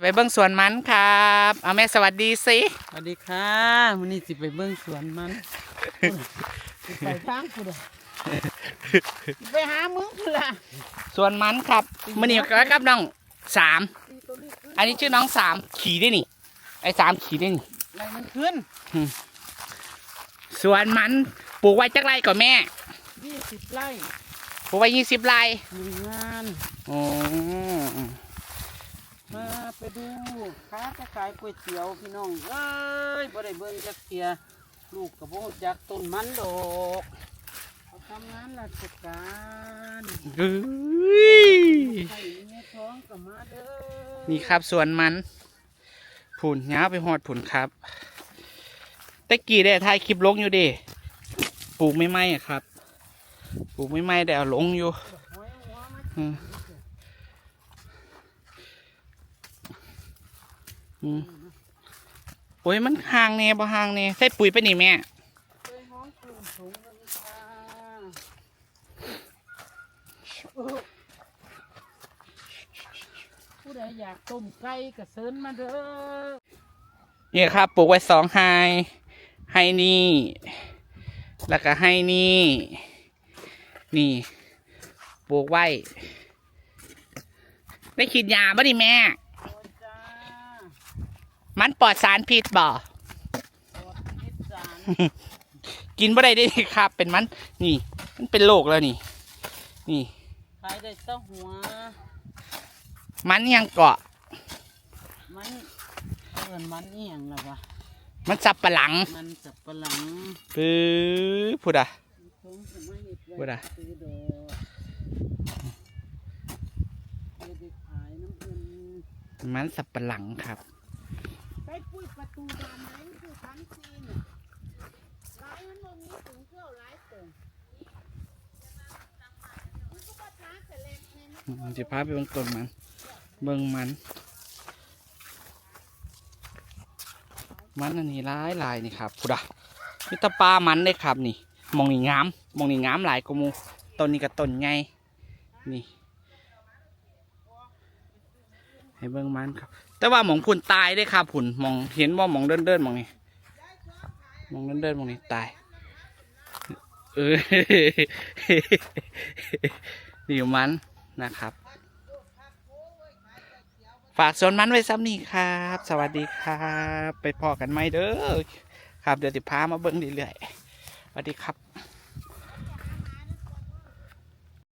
ไปเบิ้งสวนมันครับ เอาแม่สวัสดีสิสวัสดีค่ะวันนี้สิไปเบิ่งสวนมันไปทางกูเด้อไปหามึงกูล่ะสวนมันครับมื่อนี้ก็กับน้องสามอันนี้ชื่อน้องสามขี่ได้นี่ไอ้สามขี่ได้นี่อะไรมันขึ้นสวนมันปลูกไว้จักไรก่อนแม่ยี่สิบไร่ปลูกไว้ยี่สิบไร่หนึ่งงานโอ้ มาไปดูค้าจะขายก๋วยเตี๋ยวพี่น้องเอ้ยบ่ได้เบิ่งจักเทียลูกกับโบจักต้นมันดอกเขาทำงานราชการเอ้ยใส่เงี้ยท้องกับมาเด้อนี่ครับสวนมันผุนย้าวไปหอดผุนครับตะกี้ได้ถ่ายคลิปลงอยู่ดิปลูกไม่ไหมอะครับ ปลูกไม่ไหมได้เอาลงอยู่หอยหัวมา อืมอืม โอ้ยมันห่างเน่บ่ห่างเน่ใส่ปุ๋ยไปนี่แม่เคยห้องกลุ่มถุงกันค่ะเออผู้ใดอยากต้มไก่ก็เซิญมาเด้อเนี่ยครับปลูกไว้สองไฮไฮนี่ แล้วก็ไฮนี่ นี่ปลูกไว้ ได้ขีดยาบ่ดิแม่โอ้ยจ้า มันปลอดสารพิษบ่ปอดพิษสารกินบ่ได้เด้ครับ เป็นมัน นี่ มันเป็นโรคแล้วนี่ นี่ขายได้เต้าหัว มันยังเกาะ มันเอินมันเอียงล่ะวะ มันสับปะหลัง มันสับปะหลังปื้อพูดอะเพิ่งจะมาเห็ดไว้บ่ได้ซื้อดอกเฮ็ดได้ขายน้ำเอินมันสับปะหลังครับ ไปปุ้ยประตูบานไหนคือพันซีนร้ายมันบ่มีถุงเที่ยวร้ายเติมมันก็บ่ช้าแต่เล็กในมันจะพาไปเบิ่งต้นมัน เบิ่งมัน มันอันนี้หลายลายนี่ครับพุดะมีแตะปลามันเลยครับนี่ มองนี่งาม มองนี่งามหลายกว่าหมูต้นนี้กับต้นใหญ่นี่ ให้เบิ่งมันครับ แต่ว่าหมองพุ่นตายได้ครับพุ่นมองเห็นว่าหมองเดินเดินมองนี้มองเดินเดินมองนี้ตายเออนี่มันนะครับ ฝากสวนมันไว้ซ้ำนี่ครับ สวัสดีครับ ไปพอกันไหมเด้อครับเดี๋ยวติพามาเบิ้งเรื่อยๆสวัสดีครับ